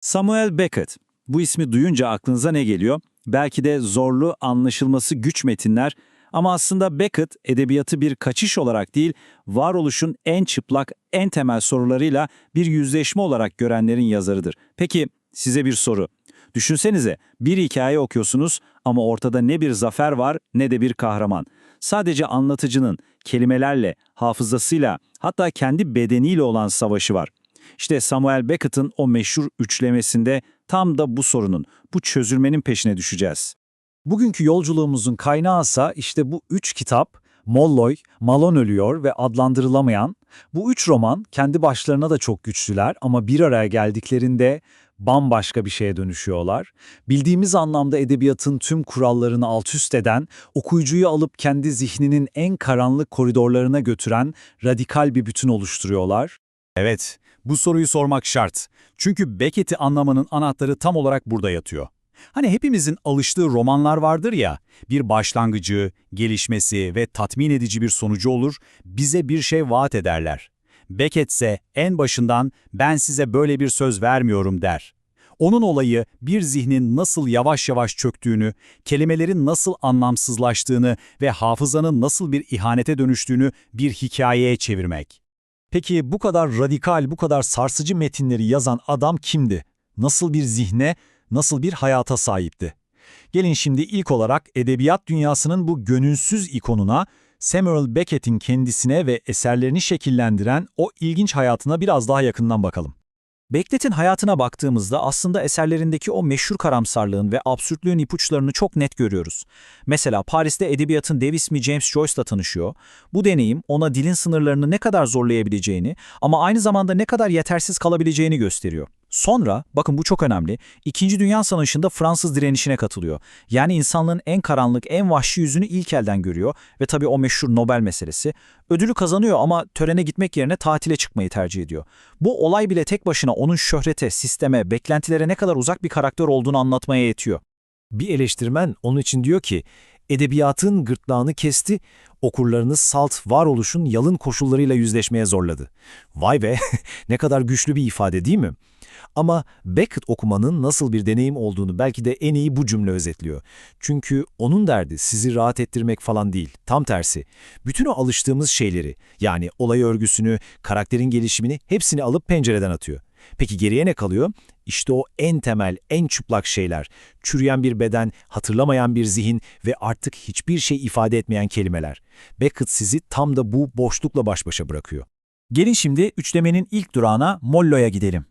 Samuel Beckett. Bu ismi duyunca aklınıza ne geliyor? Belki de zorlu, anlaşılması güç metinler ama aslında Beckett edebiyatı bir kaçış olarak değil, varoluşun en çıplak, en temel sorularıyla bir yüzleşme olarak görenlerin yazarıdır. Peki size bir soru. Düşünsenize bir hikaye okuyorsunuz ama ortada ne bir zafer var ne de bir kahraman. Sadece anlatıcının kelimelerle, hafızasıyla hatta kendi bedeniyle olan savaşı var. İşte Samuel Beckett'ın o meşhur üçlemesinde tam da bu sorunun, bu çözülmenin peşine düşeceğiz. Bugünkü yolculuğumuzun kaynağısa işte bu üç kitap, Molloy, Malon Ölüyor ve Adlandırılamayan. Bu üç roman kendi başlarına da çok güçlüler ama bir araya geldiklerinde bambaşka bir şeye dönüşüyorlar. Bildiğimiz anlamda edebiyatın tüm kurallarını alt üst eden, okuyucuyu alıp kendi zihninin en karanlık koridorlarına götüren radikal bir bütün oluşturuyorlar. Evet, bu soruyu sormak şart. Çünkü Beckett'i anlamanın anahtarı tam olarak burada yatıyor. Hani hepimizin alıştığı romanlar vardır ya, bir başlangıcı, gelişmesi ve tatmin edici bir sonucu olur, bize bir şey vaat ederler. Beckett ise en başından ben size böyle bir söz vermiyorum der. Onun olayı bir zihnin nasıl yavaş yavaş çöktüğünü, kelimelerin nasıl anlamsızlaştığını ve hafızanın nasıl bir ihanete dönüştüğünü bir hikayeye çevirmek. Peki bu kadar radikal, bu kadar sarsıcı metinleri yazan adam kimdi? Nasıl bir zihne, nasıl bir hayata sahipti? Gelin şimdi ilk olarak edebiyat dünyasının bu gönülsüz ikonuna, Samuel Beckett'in kendisine ve eserlerini şekillendiren o ilginç hayatına biraz daha yakından bakalım. Beckett'in hayatına baktığımızda aslında eserlerindeki o meşhur karamsarlığın ve absürtlüğün ipuçlarını çok net görüyoruz. Mesela Paris'te edebiyatın dev ismi James Joyce'la tanışıyor. Bu deneyim ona dilin sınırlarını ne kadar zorlayabileceğini ama aynı zamanda ne kadar yetersiz kalabileceğini gösteriyor. Sonra, bakın bu çok önemli, İkinci Dünya Savaşı'nda Fransız direnişine katılıyor. Yani insanlığın en karanlık, en vahşi yüzünü ilk elden görüyor ve tabii o meşhur Nobel meselesi. Ödülü kazanıyor ama törene gitmek yerine tatile çıkmayı tercih ediyor. Bu olay bile tek başına onun şöhrete, sisteme, beklentilere ne kadar uzak bir karakter olduğunu anlatmaya yetiyor. Bir eleştirmen onun için diyor ki, edebiyatın gırtlağını kesti, okurlarını salt varoluşun yalın koşullarıyla yüzleşmeye zorladı. Vay be, ne kadar güçlü bir ifade değil mi? Ama Beckett okumanın nasıl bir deneyim olduğunu belki de en iyi bu cümle özetliyor. Çünkü onun derdi sizi rahat ettirmek falan değil, tam tersi. Bütün o alıştığımız şeyleri, yani olay örgüsünü, karakterin gelişimini hepsini alıp pencereden atıyor. Peki geriye ne kalıyor? İşte o en temel, en çıplak şeyler. Çürüyen bir beden, hatırlamayan bir zihin ve artık hiçbir şey ifade etmeyen kelimeler. Beckett sizi tam da bu boşlukla baş başa bırakıyor. Gelin şimdi üçlemenin ilk durağına Mollo'ya gidelim.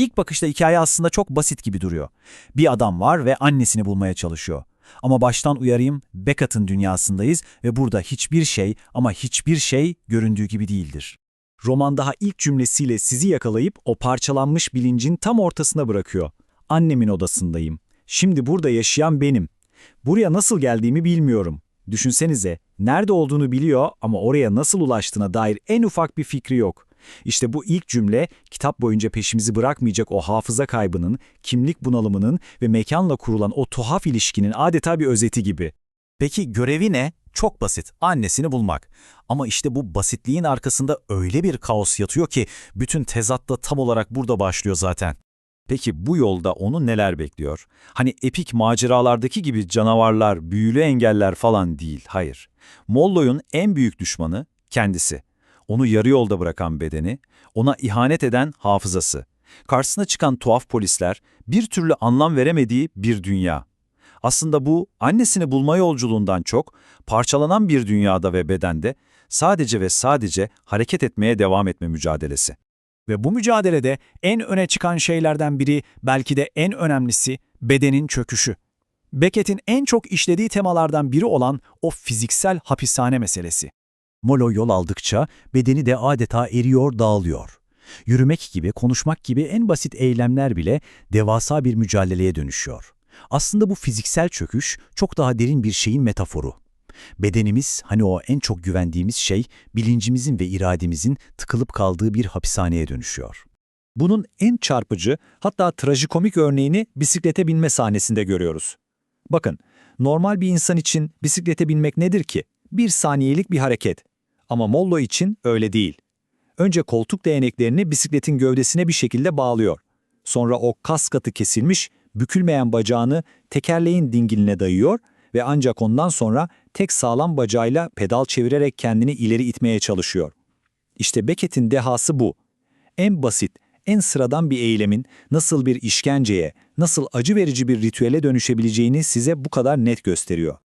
İlk bakışta hikaye aslında çok basit gibi duruyor. Bir adam var ve annesini bulmaya çalışıyor. Ama baştan uyarayım, Beckett'ın dünyasındayız ve burada hiçbir şey ama hiçbir şey göründüğü gibi değildir. Roman daha ilk cümlesiyle sizi yakalayıp o parçalanmış bilincin tam ortasına bırakıyor. Annemin odasındayım. Şimdi burada yaşayan benim. Buraya nasıl geldiğimi bilmiyorum. Düşünsenize, nerede olduğunu biliyor ama oraya nasıl ulaştığına dair en ufak bir fikri yok. İşte bu ilk cümle kitap boyunca peşimizi bırakmayacak o hafıza kaybının, kimlik bunalımının ve mekanla kurulan o tuhaf ilişkinin adeta bir özeti gibi. Peki görevi ne? Çok basit, annesini bulmak. Ama işte bu basitliğin arkasında öyle bir kaos yatıyor ki bütün tezat da tam olarak burada başlıyor zaten. Peki bu yolda onu neler bekliyor? Hani epik maceralardaki gibi canavarlar, büyülü engeller falan değil, hayır. Molloy'un en büyük düşmanı kendisi. Onu yarı yolda bırakan bedeni, ona ihanet eden hafızası. Karşısına çıkan tuhaf polisler, bir türlü anlam veremediği bir dünya. Aslında bu, annesini bulma yolculuğundan çok, parçalanan bir dünyada ve bedende sadece ve sadece hareket etmeye devam etme mücadelesi. Ve bu mücadelede en öne çıkan şeylerden biri, belki de en önemlisi, bedenin çöküşü. Beckett'in en çok işlediği temalardan biri olan o fiziksel hapishane meselesi. Molo yol aldıkça bedeni de adeta eriyor, dağılıyor. Yürümek gibi, konuşmak gibi en basit eylemler bile devasa bir mücadeleye dönüşüyor. Aslında bu fiziksel çöküş çok daha derin bir şeyin metaforu. Bedenimiz, hani o en çok güvendiğimiz şey, bilincimizin ve irademizin tıkılıp kaldığı bir hapishaneye dönüşüyor. Bunun en çarpıcı, hatta trajikomik örneğini bisiklete binme sahnesinde görüyoruz. Bakın, normal bir insan için bisiklete binmek nedir ki? Bir saniyelik bir hareket. Ama Mollo için öyle değil. Önce koltuk değneklerini bisikletin gövdesine bir şekilde bağlıyor. Sonra o kas katı kesilmiş, bükülmeyen bacağını tekerleğin dingiline dayıyor ve ancak ondan sonra tek sağlam bacağıyla pedal çevirerek kendini ileri itmeye çalışıyor. İşte Beckett'in dehası bu. En basit, en sıradan bir eylemin nasıl bir işkenceye, nasıl acı verici bir ritüele dönüşebileceğini size bu kadar net gösteriyor.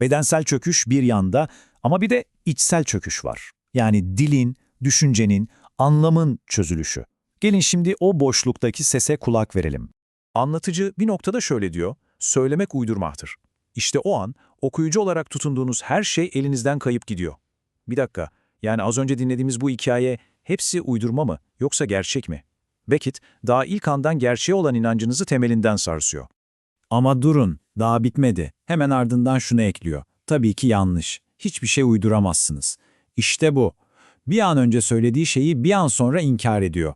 Bedensel çöküş bir yanda ama bir de içsel çöküş var. Yani dilin, düşüncenin, anlamın çözülüşü. Gelin şimdi o boşluktaki sese kulak verelim. Anlatıcı bir noktada şöyle diyor, söylemek uydurmaktır. İşte o an okuyucu olarak tutunduğunuz her şey elinizden kayıp gidiyor. Bir dakika, yani az önce dinlediğimiz bu hikaye hepsi uydurma mı yoksa gerçek mi? Beckett, daha ilk andan gerçeğe olan inancınızı temelinden sarsıyor. Ama durun, daha bitmedi. Hemen ardından şunu ekliyor. Tabii ki yanlış. Hiçbir şey uyduramazsınız. İşte bu. Bir an önce söylediği şeyi bir an sonra inkar ediyor.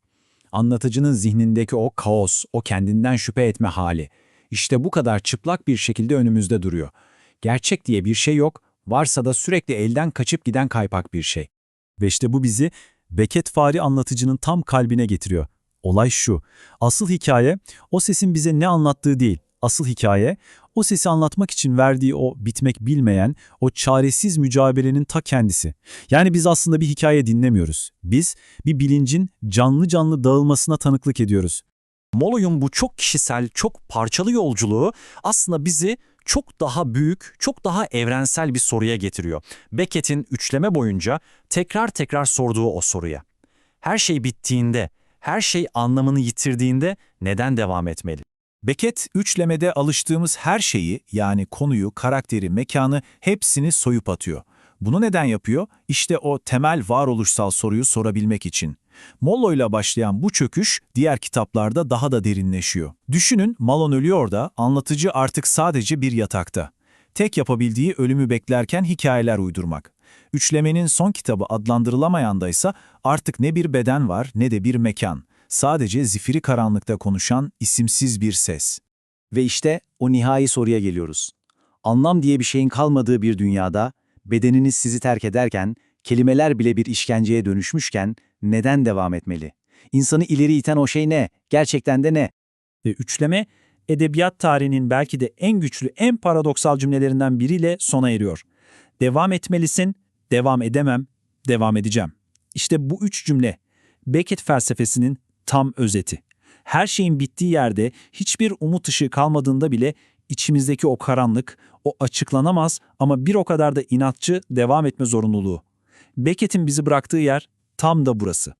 Anlatıcının zihnindeki o kaos, o kendinden şüphe etme hali. İşte bu kadar çıplak bir şekilde önümüzde duruyor. Gerçek diye bir şey yok, varsa da sürekli elden kaçıp giden kaypak bir şey. Ve işte bu bizi Beckett-vari anlatıcının tam kalbine getiriyor. Olay şu, asıl hikaye o sesin bize ne anlattığı değil. Asıl hikaye o sesi anlatmak için verdiği o bitmek bilmeyen, o çaresiz mücadelenin ta kendisi. Yani biz aslında bir hikaye dinlemiyoruz. Biz bir bilincin canlı canlı dağılmasına tanıklık ediyoruz. Moloy'un bu çok kişisel, çok parçalı yolculuğu aslında bizi çok daha büyük, çok daha evrensel bir soruya getiriyor. Beckett'in üçleme boyunca tekrar tekrar sorduğu o soruya. Her şey bittiğinde, her şey anlamını yitirdiğinde neden devam etmeli? Beckett, üçlemede alıştığımız her şeyi yani konuyu, karakteri, mekanı hepsini soyup atıyor. Bunu neden yapıyor? İşte o temel varoluşsal soruyu sorabilmek için. Mollo'yla başlayan bu çöküş diğer kitaplarda daha da derinleşiyor. Düşünün Malon ölüyor da anlatıcı artık sadece bir yatakta. Tek yapabildiği ölümü beklerken hikayeler uydurmak. Üçlemenin son kitabı adlandırılamayanda ise artık ne bir beden var ne de bir mekan. Sadece zifiri karanlıkta konuşan isimsiz bir ses. Ve işte o nihai soruya geliyoruz. Anlam diye bir şeyin kalmadığı bir dünyada, bedeniniz sizi terk ederken, kelimeler bile bir işkenceye dönüşmüşken neden devam etmeli? İnsanı ileri iten o şey ne? Gerçekten de ne? Ve üçleme, edebiyat tarihinin belki de en güçlü, en paradoksal cümlelerinden biriyle sona eriyor. Devam etmelisin, devam edemem, devam edeceğim. İşte bu üç cümle, Beckett felsefesinin tam özeti. Her şeyin bittiği yerde hiçbir umut ışığı kalmadığında bile içimizdeki o karanlık, o açıklanamaz ama bir o kadar da inatçı devam etme zorunluluğu. Beckett'in bizi bıraktığı yer tam da burası.